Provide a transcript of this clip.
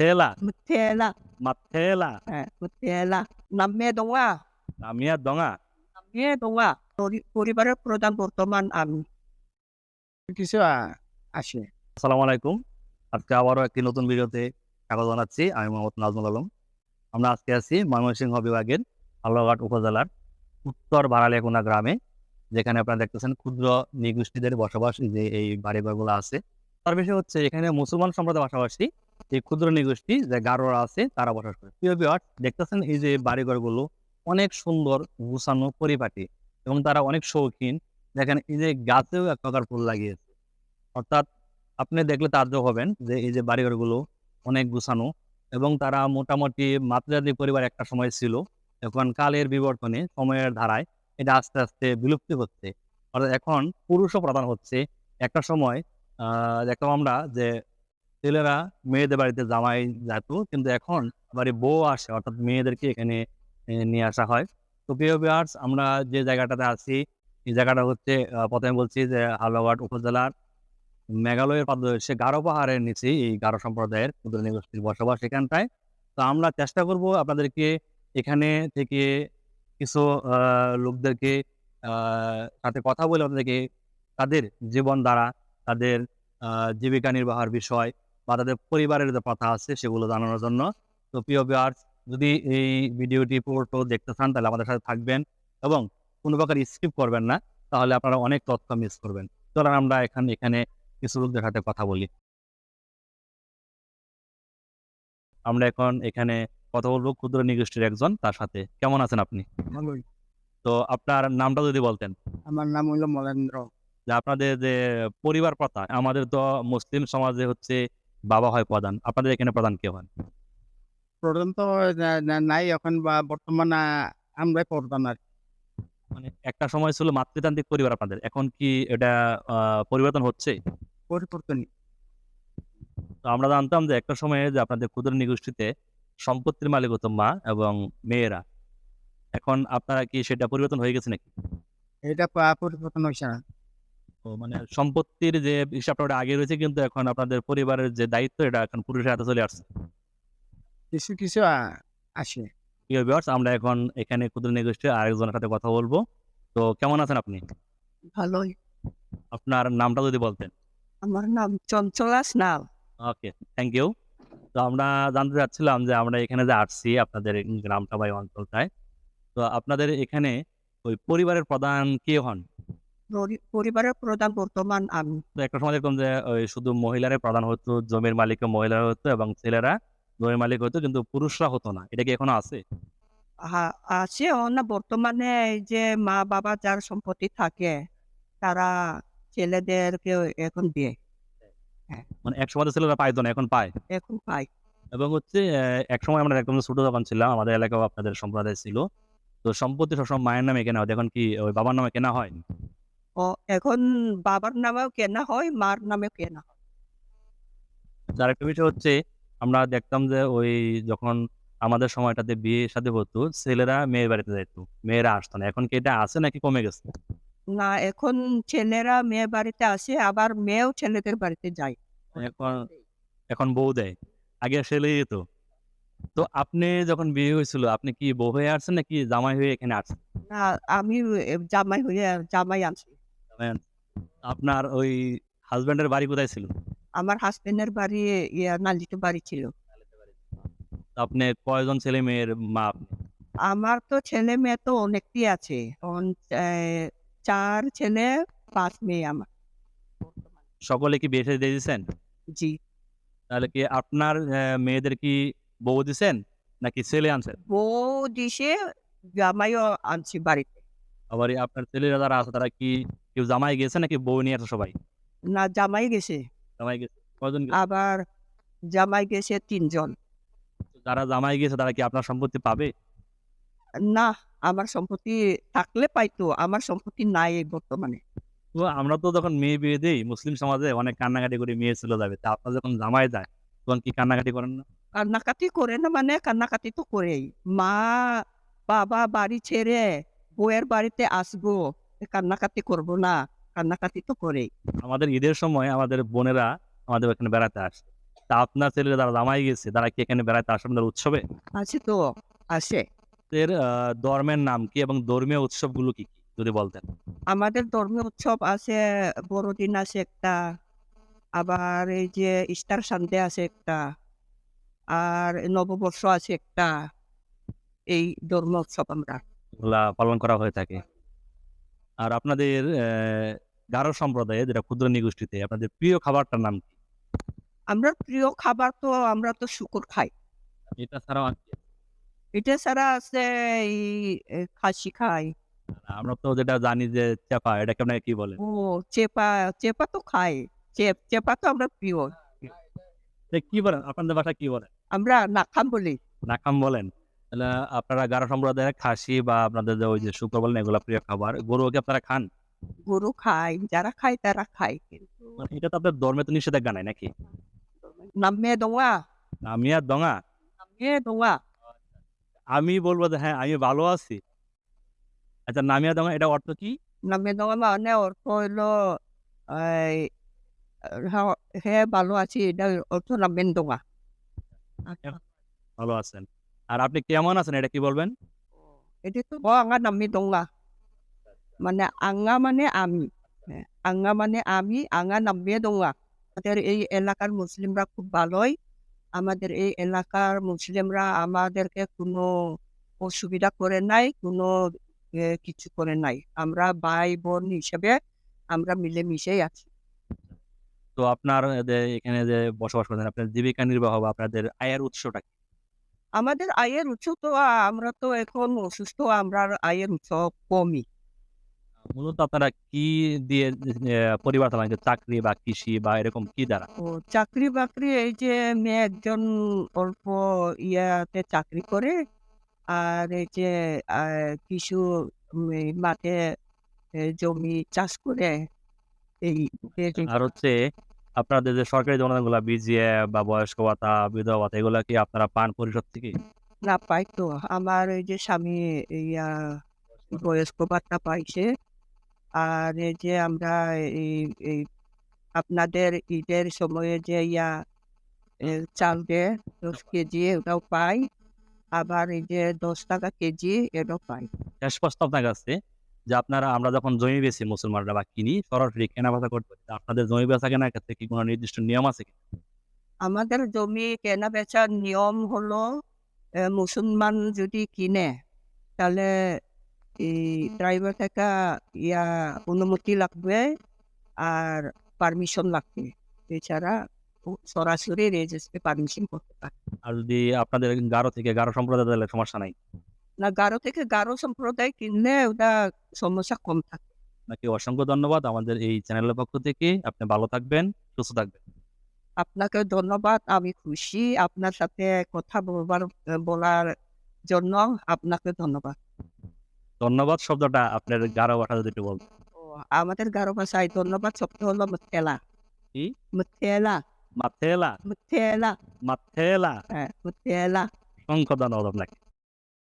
eh, নামিয়া দঙা পরিবারের প্রধান বর্তমান আমি কিছু আ- আসে আসসালামু আলাইকুম আজকে আবারও একটি নতুন ভিডিওতে স্বাগত জানাচ্ছি। আমি মোহাম্মদ নাজমুল আলম। আমরা আজকে আছি ময়মনসিংহ বিভাগের হালুয়াঘাট উপজেলার উত্তর বারালিয়াকুনা গ্রামে যেখানে আপনারা দেখতেছেন ক্ষুদ্র নিগোষ্ঠীদের বসবাস যে এই বাড়িঘরগুলো আছে। তার বিষয় হচ্ছে এখানে মুসলমান সম্প্রদায়ের পাশাপাশি এই ক্ষুদ্র নিগোষ্ঠী, যে গারোরা আছে, তারা বসবাস করে। প্রিয় বিহার দেখতেছেন এই যে বাড়িঘরগুলো অনেক সুন্দর গুছানো পরিপাটি এবং তারা অনেক শৌখিন। দেখেন এই যে গাছেও এক প্রকার ফুল লাগিয়েছে। অর্থাৎ আপনি দেখলে তাজ্জব হবেন যে এই যে বাড়িঘরগুলো অনেক গুছানো এবং তারা মোটামুটি মাতৃজাতি পরিবার একটা সময় ছিল। এখন কালের বিবর্তনে সময়ের ধারায় এটা আস্তে আস্তে বিলুপ্তি হচ্ছে। অর্থাৎ এখন পুরুষও প্রধান হচ্ছে। একটা সময়, আহ, দেখতাম আমরা যে ছেলেরা মেয়েদের বাড়িতে জামাই যেত কিন্তু এখন বাড়ি বউ আসে, অর্থাৎ মেয়েদেরকে এখানে নিয়ে আসা হয়। তো প্রিয় ভিউয়ার্স আমরা যে জায়গাটাতে আছি, এই জায়গাটা হচ্ছে প্রথমে বলছি যে হালুয়াঘাট উপজেলার মেঘালয়ের পাদদেশে গারো পাহাড়ের নিচে এই গারো সম্প্রদায়ের ক্ষুদ্র নিগোষ্ঠীর বসবাস এখানটায়। তো আমরা চেষ্টা করব আপনাদেরকে এখানে থেকে কিছু লোকদেরকে সাথে কথা বলে আপনাদেরকে তাদের জীবন দ্বারা, তাদের জীবিকা নির্বাহের বিষয় বা তাদের পরিবারের যে কথা আছে সেগুলো জানানোর জন্য। তো প্রিয় ভিউয়ার্স যদি এই ভিডিওটি পুরোটো দেখতে চান তাহলে আমাদের সাথে থাকবেন এবং কোনো প্রকার স্কিপ করবেন না তাহলে আপনারা অনেক তথ্য মিস করবেন। চলেন আমরা এখানে এখানে কিছু লোকদের সাথে কথা বলি। আমরা এখন এখানে কথা বলব ক্ষুদ্র নিগোষ্ঠীর একজন তার সাথে। কেমন আছেন আপনি? তো আপনার নামটা যদি বলতেন। আমার নাম হইল মলেন্দ্র। আপনাদের যে পরিবার প্রথা আমাদের তো মুসলিম সমাজে হচ্ছে বাবা হয় প্রধান আপনাদের এখানে প্রধান কে হন প্রধান তো নাই এখন বা বর্তমানে আমরাই প্রধান আর। মানে একটা সময় ছিল মাতৃতান্ত্রিক পরিবার আপনাদের এখন কি এটা পরিবর্তন হচ্ছে? পরিবর্তন তো আমরা জানতাম যে একটা সময়ে যে আপনাদের ক্ষুদ্র নিগোষ্ঠীতে সম্পত্তির মালিক হতো মা এবং মেয়েরা এখন আপনারা কি সেটা পরিবর্তন হয়ে গেছে নাকি? এটা পরিবর্তন হয়েছে না। মানে সম্পত্তির যে হিসাবটা ওটা আগে রয়েছে কিন্তু এখন আপনাদের পরিবারের যে দায়িত্ব এটা এখন পুরুষের হাতে চলে আসছে। কিছু কিছু আসে। প্রিয় ভিউয়ার্স আমরা এখন এখানে ক্ষুদ্র নিগোষ্ঠীর আরেকজনের সাথে কথা বলব। তো কেমন আছেন আপনি? ভালোই। আপনার নামটা যদি বলতেন। আমার নাম চঞ্চলা স্নাল। ওকে থ্যাংক ইউ তো আমরা জানতে চাচ্ছিলাম যে আমরা এখানে যে আসছি আপনাদের গ্রামটা বা অঞ্চলটায় তো আপনাদের এখানে ওই পরিবারের প্রধান কে হন? পরিবারের প্রধান বর্তমান আমি। একটা সময় দেখলাম যে ওই শুধু মহিলারাই প্রধান হতো জমির মালিকও মহিলারা হতো এবং ছেলেরা জমির মালিক হতো কিন্তু পুরুষরা হতো না। এটা কি এখনও আছে? আছে না বর্তমানে যে মা বাবা যার সম্পত্তি থাকে তারা ছেলেদেরকে এখন দিয়ে। মানে এক সময় ছেলেরা পাইতো না এখন পায়। এখন পাই এবং হচ্ছে এক সময় আমরা একদম ছোট যখন ছিলাম আমাদের এলাকাও আপনাদের সম্প্রদায় ছিল। তো সম্পত্তি সবসময় মায়ের নামে কেনা হয় এখন কি ওই বাবার নামে কেনা হয়? ও এখন বাবার নামেও কেনা হয় মার নামেও কেনা হয়। আর একটা বিষয় হচ্ছে আমরা দেখতাম যে ওই যখন আমাদের সময়টাতে বিয়ে সাথে হতো ছেলেরা মেয়ের বাড়িতে যেত মেয়েরা আসতো না। এখন কি এটা আছে নাকি কমে গেছে? না এখন ছেলেরা মেয়ে বাড়িতে আসে আবার মেয়েও ছেলেদের বাড়িতে যায়। এখন এখন বউ দেয় আগে ছেলেই যেত। তো আপনি যখন বিয়ে হয়েছিল আপনি কি বউ হয়ে আসছেন নাকি জামাই হয়ে এখানে আসছেন? না আমি জামাই হয়ে জামাই আনছি। আপনার ওই হাজবেন্ডের বাড়ি কোথায় ছিল? আমার হাজবেন্ডের বাড়ি ইয়া নালিত বাড়ি ছিল। আপনি কয়জন ছেলে মেয়ের মা আমার তো ছেলে মেয়ে তো অনেকটি আছে। চার ছেলে পাঁচ মেয়ে আমার। সকলে কি বিয়ে দিয়ে দিয়েছেন? জি। তাহলে কি আপনার মেয়েদের কি বউ দিছেন নাকি ছেলে আনছেন? বউ দিছে জামাইও আনছি বাড়িতে। আবার আপনার ছেলেরা যারা আছে তারা কি কেউ জামাই গেছে নাকি বউ নিয়ে আছে সবাই? না জামাই গেছে। জামাই গেছে। কয়জন গেছে? আবার জামাই গেছে তিনজন। যারা জামাই গেছে তারা কি আপনার সম্পত্তি পাবে? না আমার সম্পত্তি থাকলে পাইতো আমার সম্পত্তি নাই এই বর্তমানে। তো আমরা তো যখন মেয়ে বিয়ে দিই মুসলিম সমাজে অনেক কান্নাকাটি করে মেয়ে চলে যাবে। তা আপনার যখন জামাই যায় তখন কি কান্নাকাটি করেন না? কান্নাকাটি করে না মানে কান্নাকাটি তো করেই। মা বাবা বাড়ি ছেড়ে বউয়ের বাড়িতে আসব কান্নাকাটি করব না কান্নাকাটি তো করেই। আমাদের ঈদের সময় আমাদের বোনেরা আমাদের এখানে বেড়াতে আসে। তা আপনার ছেলেরা যারা জামাই গেছে তারা কি এখানে বেড়াইতে আসে আপনাদের উৎসবে? আছে তো আছে এর ধর্মের নাম কি এবং ধর্মীয় উৎসবগুলো কি কি যদি বলতেন? আমাদের ধর্মীয় উৎসব আছে বড়দিন আছে একটা আবার এই যে ইস্টার সানডে আছে একটা আর নববর্ষ আছে একটা এই ধর্ম উৎসব আমরা। এগুলা পালন করা হয়ে থাকে। আর আপনাদের গারো সম্প্রদায়ে যেটা ক্ষুদ্র নিগোষ্ঠীতে আপনাদের প্রিয় খাবারটার নাম কি? আমরা প্রিয় খাবার তো আমরা তো শুকুর খাই। এটা ছাড়াও এটা ছাড়া আছে এই খাসি খাই। আমরা তো যেটা জানি যে চাপা এটাকে আপনাকে কি বলে? ও চেপা চেপা তো খাই। চেপ চেপা তো আমরা প্রিয়। কি বলেন? আপনাদের ভাষা কি বলেন? আমরা নাখাম বলি। নাকাম বলেন? তাহলে আপনারা গারো সম্প্রদায়ের খাসি বা আপনাদের যে ওই যে শুক্র বলেন এগুলা প্রিয় খাবার গরু কি আপনারা খান? গরু খাই যারা খায় তারা খায় কিন্তু মানে এটা তো আপনার ধর্মে তো নিষেধাজ্ঞা নাই নাকি? নামে দোয়া। আমি আর দঙা নামে দোয়া। আমি বলব যে হ্যাঁ আমি ভালো আছি। আচ্ছা নামিয়া দঙা এটা অর্থ কি? নামে দোয়া মানে অর্থ হইল এই, হ- হে ভালো আছি এটা অর্থ নামেন আচ্ছা ভালো আছেন। আর আপনি কেমন আছেন? এটা কি বলবেন? এটা তো আঙা নামে দোয়া মানে আঙা মানে আমি। হ্যাঁ, আঙা মানে আমি আঙা নামে দোয়া আমাদের এই এলাকার মুসলিমরা খুব ভালোই। আমাদের এই এলাকার মুসলিমরা আমাদেরকে কোনো অসুবিধা করে নাই কোনো কিছু করে নাই। আমরা ভাই বোন হিসেবে আমরা মিলেমিশেই আছি। তো আপনার এখানে যে বসবাস করছেন আপনার জীবিকা নির্বাহ বা আপনাদের আয়ের উৎসটা কি? আমাদের আয়ের উৎস তো আমরা তো এখন অসুস্থ আমরা আয়ের উৎস কমই। মূলত আপনারা কি দিয়ে পরিবার চালান? চাকরি বা কৃষি বা এরকম কি দ্বারা? ও চাকরি বাকরি এই যে মেয়ে একজন অল্প ইয়াতে চাকরি করে আর এই যে কিছু মাঠে জমি চাষ করে এই এই- আর হচ্ছে আপনাদের যে সরকারি জনগণগুলা বিজিএ বা বয়স্ক ভাতা বিধবা ভাতা এগুলা কি আপনারা পান পরিষদ থেকে? না পাই তো। আমার এই যে স্বামী ইয়া বয়স্ক ভাতা পাইছে। আর এই যে আমরা এই আপনাদের ঈদের সময়ে যে ইয়া চাল দেয় দশ কেজি ওটাও পাই। আবার এই যে দশ টাকা কেজি এটাও পাই। শেষ প্রশ্ন আপনার কাছে যে আপনারা আমরা যখন জমি বেশি মুসলমানরা বা কিনি সরাসরি কেনা বেচা করতে পারি। আপনাদের জমি বেচা কেনার ক্ষেত্রে কি কোনো নির্দিষ্ট নিয়ম আছে কি? আমাদের জমি কেনা বেচার নিয়ম হলো মুসলমান যদি কিনে তাহলে এই ড্রাইভার থেকে ইয়া অনুমতি লাগবে আর পারমিশন লাগবে। এছাড়া সরাসরি রেজিস্ট্রি পারমিশন করতে পারে আর যদি আপনাদের গারো থেকে গারো সম্প্রদায় তাহলে সমস্যা নাই। না গারো থেকে গারো সম্প্রদায় কিনলে ওটা সমস্যা কম থাকে। আপনাকে অসংখ্য ধন্যবাদ আমাদের এই চ্যানেলের পক্ষ থেকে। আপনি ভালো থাকবেন সুস্থ থাকবেন। আপনাকে ধন্যবাদ আমি খুশি আপনার সাথে কথা বলবার বলার জন্য আপনাকে ধন্যবাদ। ধন্যবাদ শব্দটা আপনার গারো ভাষা যদি একটু আমাদের গারো ভাষায় ধন্যবাদ শব্দ হলো মুথেলা। কি? মুথেলা। মাথেলা। মুথেলা। মাথেলা। হ্যাঁ মুথেলা। অসংখ্য ধন্যবাদ আপনাকে।